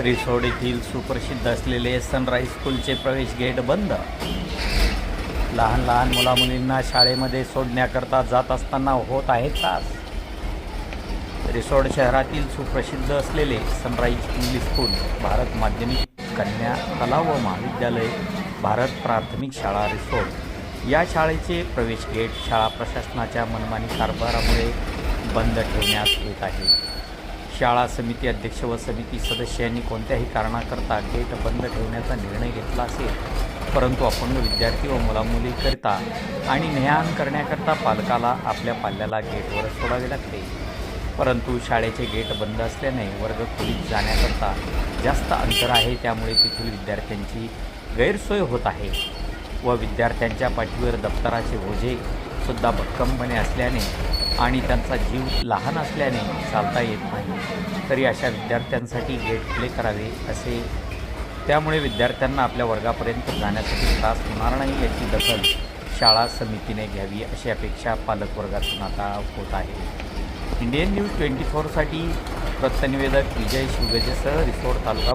रिसोड येथील सुप्रसिद्ध असलेले सनराईज स्कूलचे प्रवेश गेट बंद. लहान लहान मुलामुलींना शाळेमध्ये सोडण्याकरता जात असताना होत आहे त्रास. रिसोड शहरातील सुप्रसिद्ध असलेले सनराईज इंग्लिश स्कूल भारत माध्यमिक कन्या कला व महाविद्यालय भारत प्राथमिक शाळा रिसोड. या शाळेचे प्रवेश गेट शाळा प्रशासनाच्या मनमानी कारभारामुळे बंद ठेवण्यात येत आहे. शाळा समिती अध्यक्ष व समिती सदस्यांनी कोणत्याही कारणाकरता गेट बंद ठेवण्याचा निर्णय घेतला असेल परंतु अपंग विद्यार्थी व मुलामुलीकरिता आणि नेहान करण्याकरता पालकाला आपल्या पाल्याला गेटवर सोडावे लागते. परंतु शाळेचे गेट बंद असल्याने वर्ग खोलीत जाण्याकरता जास्त अंतर आहे त्यामुळे तेथील विद्यार्थ्यांची गैरसोय होत आहे व विद्यार्थ्यांच्या पाठीवर दप्तराचे ओझे सुद्धा भक्कमपणे असल्याने आणि त्यांचा जीव लहान असल्याने चालता येत नाही. तरी अशा विद्यार्थ्यांसाठी गेट प्ले करावे असे. त्यामुळे विद्यार्थ्यांना आपल्या वर्गापर्यंत जाण्यासाठी त्रास होणार नाही याची दखल शाळा समितीने घ्यावी अशी अपेक्षा पालकवर्गातून आता होत आहे. इंडियन न्यूज ट्वेंटी फोरसाठी वृत्तनिवेदक विजय शिवगजेसह रिसोड तालुका